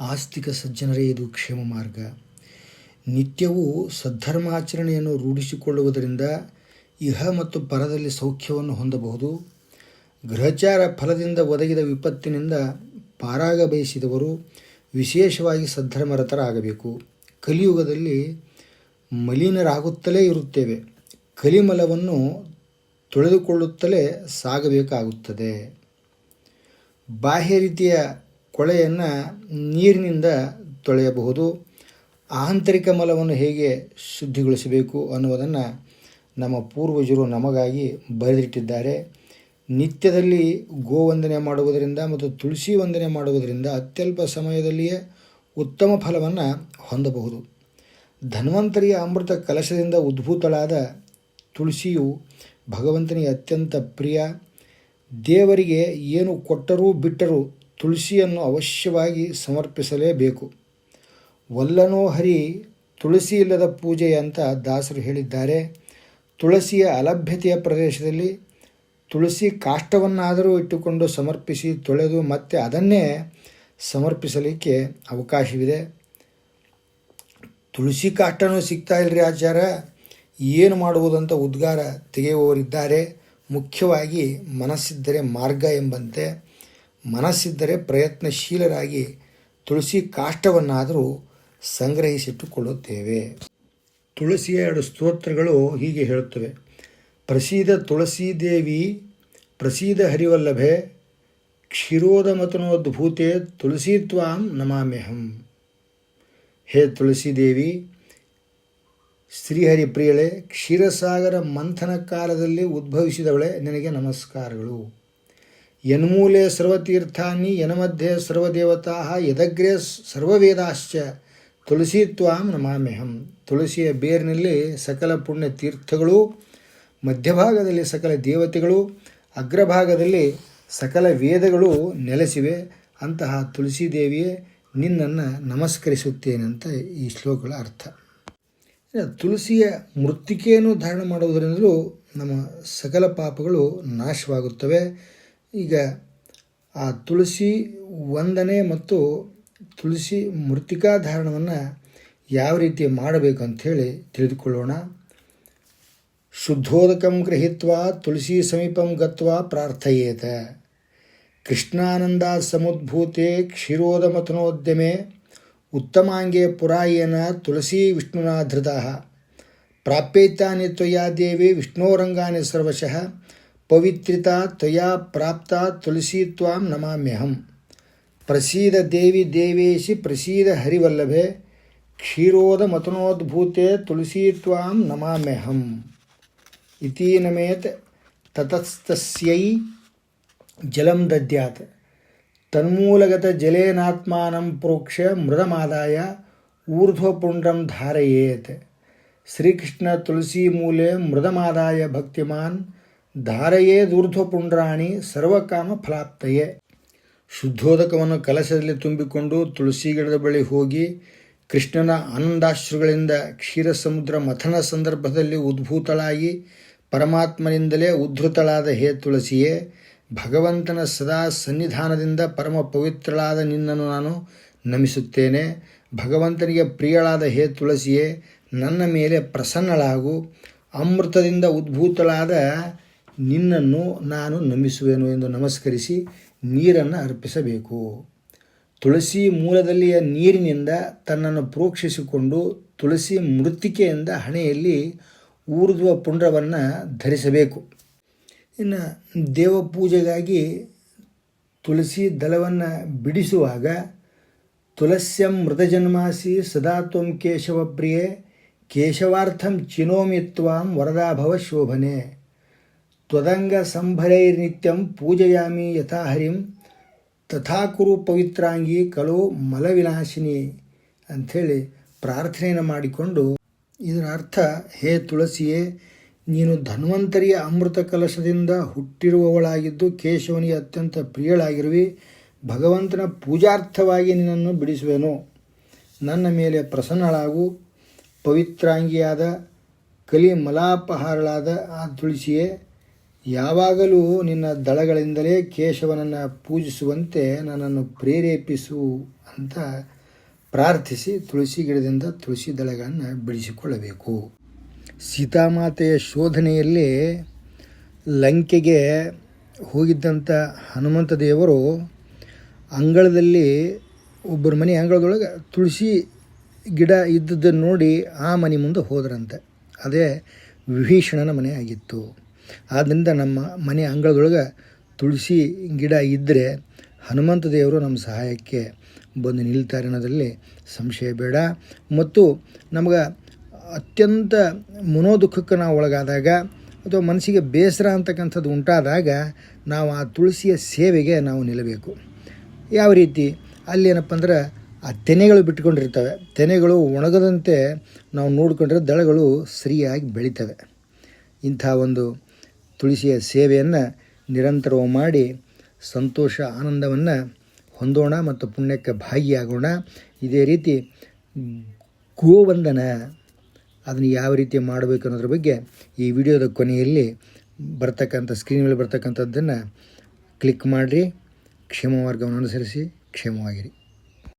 ಆಸ್ತಿಕ ಸಜ್ಜನರೇ, ಇದು ಕ್ಷೇಮ ಮಾರ್ಗ. ನಿತ್ಯವೂ ಸದ್ಧರ್ಮಾಚರಣೆಯನ್ನು ರೂಢಿಸಿಕೊಳ್ಳುವುದರಿಂದ ಇಹ ಮತ್ತು ಪರದಲ್ಲಿ ಸೌಖ್ಯವನ್ನು ಹೊಂದಬಹುದು. ಗ್ರಹಚಾರ ಫಲದಿಂದ ಒದಗಿದ ವಿಪತ್ತಿನಿಂದ ಪಾರಾಗ ಬಯಸಿದವರು ವಿಶೇಷವಾಗಿ ಸದ್ಧರ್ಮರತರಾಗಬೇಕು ಕಲಿಯುಗದಲ್ಲಿ ಮಲಿನರಾಗುತ್ತಲೇ ಇರುತ್ತೇವೆ. ಕಲಿಮಲವನ್ನು ತೊಳೆದುಕೊಳ್ಳುತ್ತಲೇ ಸಾಗಬೇಕಾಗುತ್ತದೆ. ಬಾಹ್ಯ ರೀತಿಯ ಕೊಳೆಯನ್ನು ನೀರಿನಿಂದ ತೊಳೆಯಬಹುದು. ಆಂತರಿಕ ಮಲವನ್ನು ಹೇಗೆ ಶುದ್ಧಿಗೊಳಿಸಬೇಕು ಅನ್ನುವುದನ್ನು ನಮ್ಮ ಪೂರ್ವಜರು ನಮಗಾಗಿ ಬರೆದಿಟ್ಟಿದ್ದಾರೆ. ನಿತ್ಯದಲ್ಲಿ ಗೋವಂದನೆ ಮಾಡುವುದರಿಂದ ಮತ್ತು ತುಳಸಿ ವಂದನೆ ಮಾಡುವುದರಿಂದ ಅತ್ಯಲ್ಪ ಸಮಯದಲ್ಲಿಯೇ ಉತ್ತಮ ಫಲವನ್ನು ಹೊಂದಬಹುದು. ಧನ್ವಂತರಿಯ ಅಮೃತ ಕಲಶದಿಂದ ಉದ್ಭೂತಳಾದ ತುಳಸಿಯು ಭಗವಂತನಿಗೆ ಅತ್ಯಂತ ಪ್ರಿಯ. ದೇವರಿಗೆ ಏನು ಕೊಟ್ಟರೂ ಬಿಟ್ಟರೂ ತುಳಸಿಯನ್ನು ಅವಶ್ಯವಾಗಿ ಸಮರ್ಪಿಸಲೇಬೇಕು. ವಲ್ಲನೋ ಹರಿ ತುಳಸಿ ಇಲ್ಲದ ಪೂಜೆ ಅಂತ ದಾಸರು ಹೇಳಿದ್ದಾರೆ. ತುಳಸಿಯ ಅಲಭ್ಯತೆಯ ಪ್ರದೇಶದಲ್ಲಿ ತುಳಸಿ ಕಾಷ್ಟವನ್ನಾದರೂ ಇಟ್ಟುಕೊಂಡು ಸಮರ್ಪಿಸಿ ತೊಳೆದು ಮತ್ತೆ ಅದನ್ನೇ ಸಮರ್ಪಿಸಲಿಕ್ಕೆ ಅವಕಾಶವಿದೆ. ತುಳಸಿ ಕಾಷ್ಟನೂ ಸಿಗ್ತಾ ಇಲ್ಲರಿ ಆಚಾರ ಏನು ಮಾಡುವುದಂತ ಉದ್ಗಾರ ತೆಗೆಯುವವರಿದ್ದಾರೆ. ಮುಖ್ಯವಾಗಿ ಮನಸ್ಸಿದ್ದರೆ ಮಾರ್ಗ ಎಂಬಂತೆ. ಮನಸ್ಸಿದ್ದರೆ ಪ್ರಯತ್ನಶೀಲರಾಗಿ ತುಳಸಿ ಕಾಷ್ಟವನ್ನಾದರೂ ಸಂಗ್ರಹಿಸಿಟ್ಟುಕೊಳ್ಳುತ್ತೇವೆ. ತುಳಸಿಯ ಎರಡು ಸ್ತೋತ್ರಗಳು ಹೀಗೆ ಹೇಳುತ್ತವೆ. ಪ್ರಸೀದ ತುಳಸೀದೇವಿ ಪ್ರಸೀದ ಹರಿವಲ್ಲಭೆ, ಕ್ಷೀರೋದಮತನೋದ್ಭೂತೆ ತುಳಸಿ ತ್ವಾಂ ನಮಾಮ್ಯಹಂ. ಹೇ ತುಳಸೀದೇವಿ ಶ್ರೀಹರಿ ಪ್ರಿಯಳೆ ಕ್ಷೀರಸಾಗರ ಮಂಥನ ಕಾಲದಲ್ಲಿ ಉದ್ಭವಿಸಿದವಳೆ ನಿನಗೆ ನಮಸ್ಕಾರಗಳು. ಯನ್ಮೂಲೆ ಸರ್ವತೀರ್ಥಾನಿ ಯನಮಧ್ಯೆ ಸರ್ವದೇವತಾ ಯದಗ್ರೆ ಸರ್ವವೇದಾಶ್ಚ ತುಳಸಿ ತ್ವಾಂ ನಮಾಮ್ಯಹಂ ತುಳಸಿಯ ಬೇರಿನಲ್ಲಿ ಸಕಲ ಪುಣ್ಯ ತೀರ್ಥಗಳು ಮಧ್ಯಭಾಗದಲ್ಲಿ ಸಕಲ ದೇವತೆಗಳು, ಅಗ್ರಭಾಗದಲ್ಲಿ ಸಕಲ ವೇದಗಳು ನೆಲೆಸಿವೆ. ಅಂತಹ ತುಳಸಿ ದೇವಿಯೇ, ನಿನ್ನನ್ನು ನಮಸ್ಕರಿಸುತ್ತೇನಂತ ಈ ಶ್ಲೋಕಗಳ ಅರ್ಥ. ತುಳಸಿಯ ಮೃತ್ತಿಕೆಯನ್ನು ಧಾರಣ ಮಾಡುವುದರಿಂದಲೂ ನಮ್ಮ ಸಕಲ ಪಾಪಗಳು ನಾಶವಾಗುತ್ತವೆ. ಈಗ ಆ ತುಳಸಿ ವಂದನೆ ಮತ್ತು ತುಳಸಿ ಮೃತ್ತಿಕಾ ಧಾರಣವನ್ನು ಯಾವ ರೀತಿ ಮಾಡಬೇಕು ಅಂಥೇಳಿ ತಿಳಿದುಕೊಳ್ಳೋಣ. ಶುದ್ಧೋದಕಂ ಗೃಹೀತ್ವ ತುಳಸಿ ಸಮೀಪಂ ಗತ್ವ ಪ್ರಾರ್ಥಯೇತ. ಕೃಷ್ಣಾನಂದ ಸಮುದ್ಭೂತೆ ಕ್ಷೀರೋದಮಥನೋದ್ಯಮೆ ಉತ್ತಮಾಂಗೆ ಪುರಾಯೇನ ತುಳಸಿ ವಿಷ್ಣುನಾಧೃತ. ಪ್ರಾಪ್ಯೈತಾನಿ ತ್ವಯಾ ದೇವಿ ವಿಷ್ಣೋರಂಗಾನಿ ಸರ್ವಶಃ. ಪವಿತ್ರಿತಾ ತ್ವಯಾ ಪ್ರಾಪ್ತ ತುಳಸಿ ತ್ವಾಂ ನಮಾಮ್ಯಹಂ ಪ್ರಸೀದ ದೇವಿ ದೇವೇಶಿ ಪ್ರಸೀದ ಹರಿವಲ್ಲಭೆ ಕ್ಷೀರೋದ ಮತನೋದ್ಭೂತೆ ತುಳಸಿ ತ್ವಾಂ ನಮಾಮ್ಯಹಂ ಇತಿ ನಮೇತ್ ತತಸ್ತಸ್ಯೈ ಜಲಂ ದದ್ಯಾತ್ ತನ್ಮೂಲಗತ ಜಲೇನಾತ್ಮಾನಂ ಪ್ರೋಕ್ಷ್ಯ ಮೃದಮಾದಾಯ ಊರ್ಧ್ವಪುಂಡ್ರಂ ಧಾರಯೇತ್ ಶ್ರೀಕೃಷ್ಣ ತುಳಸಿ ಮೂಲೆ ದೂರ್ಧ್ವಪುಂಡ್ರಾಣಿ ಸರ್ವಕಾಮ ಫಲಾಪ್ತಯೇ. ಶುದ್ಧೋದಕವನ್ನು ಕಲಶದಲ್ಲಿ ತುಂಬಿಕೊಂಡು ತುಳಸಿ ಗಿಡದ ಬಳಿ ಹೋಗಿ ಕೃಷ್ಣನ ಆನಂದಾಶ್ರುಗಳಿಂದ ಕ್ಷೀರ ಸಮುದ್ರ ಮಥನ ಸಂದರ್ಭದಲ್ಲಿ ಉದ್ಭೂತಳಾಗಿ ಪರಮಾತ್ಮನಿಂದಲೇ ಉದ್ಧೃತಳಾದ ಹೇ ತುಳಸಿಯೇ, ಭಗವಂತನ ಸದಾ ಸನ್ನಿಧಾನದಿಂದ ಪರಮ ಪವಿತ್ರಳಾದ ನಿನ್ನನ್ನು ನಾನು ನಮಿಸುತ್ತೇನೆ. ಭಗವಂತನಿಗೆ ಪ್ರಿಯಳಾದ ಹೇ ತುಳಸಿಯೇ, ನನ್ನ ಮೇಲೆ ಪ್ರಸನ್ನಳಾಗು. ಅಮೃತದಿಂದ ಉದ್ಭೂತಳಾದ ನಿನ್ನನ್ನು ನಾನು ನಂಬಿಸುವೆನು ಎಂದು ನಮಸ್ಕರಿಸಿ ನೀರನ್ನು ಅರ್ಪಿಸಬೇಕು. ತುಳಸಿ ಮೂಲದಲ್ಲಿಯ ನೀರಿನಿಂದ ತನ್ನನ್ನು ಪ್ರೋಕ್ಷಿಸಿಕೊಂಡು ತುಳಸಿ ಮೃತ್ತಿಕೆಯಿಂದ ಹಣೆಯಲ್ಲಿ ಊರ್ಧ್ವ ಪುಂಡ್ರವನ್ನು ಧರಿಸಬೇಕು. ಇನ್ನು ದೇವ ಪೂಜೆಗಾಗಿ ತುಳಸಿ ದಳವನ್ನು ಬಿಡಿಸುವಾಗ ತುಳಸ್ಯಂ ಮೃತಜನ್ಮಾಸಿ ಸದಾ ತ್ವಂ ಕೇಶವಪ್ರಿಯೆ ಕೇಶವಾರ್ಥಂ ಚಿನೋಮಿ ತ್ವಾಂ ವರದಾಭವ ಶೋಭನೆ. ತ್ವದಂಗ ಸಂಭರೈರ್ನಿತ್ಯಂ ಪೂಜಯಾಮಿ ಯಥಾ ಹರಿಂ ತಥಾ ಕುರು ಪವಿತ್ರಾಂಗಿ ಕಲೋ ಮಲವಿನಾಶಿನಿ ಅಂಥೇಳಿ ಪ್ರಾರ್ಥನೆಯನ್ನು ಮಾಡಿಕೊಂಡು ಇದರ ಅರ್ಥ, ಹೇ ತುಳಸಿಯೇ, ನೀನು ಧನ್ವಂತರಿಯ ಅಮೃತ ಕಲಶದಿಂದ ಹುಟ್ಟಿರುವವಳಾಗಿದ್ದು ಕೇಶವನಿಗೆ ಅತ್ಯಂತ ಪ್ರಿಯಳಾಗಿರುವಿ, ಭಗವಂತನ ಪೂಜಾರ್ಥವಾಗಿ ನಿನ್ನನ್ನು ಬಿಡಿಸುವೆನು. ನನ್ನ ಮೇಲೆ ಪ್ರಸನ್ನಳಾಗು, ಪವಿತ್ರಾಂಗಿಯಾದ ಕಲಿ ಮಲಾಪಹಾರಳಾದ ಆ ತುಳಸಿಯೇ ಯಾವಾಗಲೂ ನಿನ್ನ ದಳಗಳಿಂದಲೇ ಕೇಶವನನ್ನು ಪೂಜಿಸುವಂತೆ ನನ್ನನ್ನು ಪ್ರೇರೇಪಿಸು ಅಂತ ಪ್ರಾರ್ಥಿಸಿ ತುಳಸಿ ಗಿಡದಿಂದ ತುಳಸಿ ದಳಗಳನ್ನು ಬಿಡಿಸಿಕೊಳ್ಳಬೇಕು. ಸೀತಾಮಾತೆಯ ಶೋಧನೆಯಲ್ಲಿ ಲಂಕೆಗೆ ಹೋಗಿದ್ದಂಥ ಹನುಮಂತ ದೇವರು ಅಂಗಳದಲ್ಲಿ ಒಬ್ಬರ ಮನೆ ಅಂಗಳದೊಳಗೆ ತುಳಸಿ ಗಿಡ ಇದ್ದದ್ದನ್ನು ನೋಡಿ ಆ ಮನೆ ಮುಂದೆ ಹೋದ್ರಂತೆ. ಅದೇ ವಿಭೀಷಣನ ಮನೆ ಆಗಿತ್ತು. ಆದ್ದರಿಂದ ನಮ್ಮ ಮನೆ ಅಂಗಳದೊಳಗೆ ತುಳಸಿ ಗಿಡ ಇದ್ದರೆ ಹನುಮಂತ ದೇವರು ನಮ್ಮ ಸಹಾಯಕ್ಕೆ ಬಂದು ನಿಲ್ತಾರೆ ಅನ್ನೋದರಲ್ಲಿ ಸಂಶಯ ಬೇಡ. ಮತ್ತು ನಮಗೆ ಅತ್ಯಂತ ಮನೋದುಃಖಕ್ಕೆ ನಾವು ಒಳಗಾದಾಗ ಅಥವಾ ಮನಸ್ಸಿಗೆ ಬೇಸರ ಅಂತಕ್ಕಂಥದ್ದು ಉಂಟಾದಾಗ ನಾವು ಆ ತುಳಸಿಯ ಸೇವೆಗೆ ನಾವು ನಿಲ್ಲಬೇಕು. ಯಾವ ರೀತಿ? ಅಲ್ಲಿ ಏನಪ್ಪ ಅಂದ್ರೆ ಆ ತೆನೆಗಳು ಬಿಟ್ಕೊಂಡಿರ್ತವೆ. ತೆನೆಗಳು ಒಣಗದಂತೆ ನಾವು ನೋಡಿಕೊಂಡ್ರೆ ದಳಗಳು ಸರಿಯಾಗಿ ಬೆಳಿತವೆ. ಇಂಥ ಒಂದು ತುಳಸಿಯ ಸೇವೆಯನ್ನು ನಿರಂತರವು ಮಾಡಿ ಸಂತೋಷ ಆನಂದವನ್ನು ಹೊಂದೋಣ ಮತ್ತು ಪುಣ್ಯಕ್ಕೆ ಭಾಗಿಯಾಗೋಣ. ಇದೇ ರೀತಿ ಗೋವಂದನ ಅದನ್ನು ಯಾವ ರೀತಿ ಮಾಡಬೇಕು ಅನ್ನೋದ್ರ ಬಗ್ಗೆ ಈ ವಿಡಿಯೋದ ಕೊನೆಯಲ್ಲಿ ಬರ್ತಕ್ಕಂಥ ಸ್ಕ್ರೀನ್ ಮೇಲೆ ಬರ್ತಕ್ಕಂಥದ್ದನ್ನು ಕ್ಲಿಕ್ ಮಾಡಿರಿ. ಕ್ಷೇಮ ಮಾರ್ಗವನ್ನು ಅನುಸರಿಸಿ, ಕ್ಷೇಮವಾಗಿರಿ.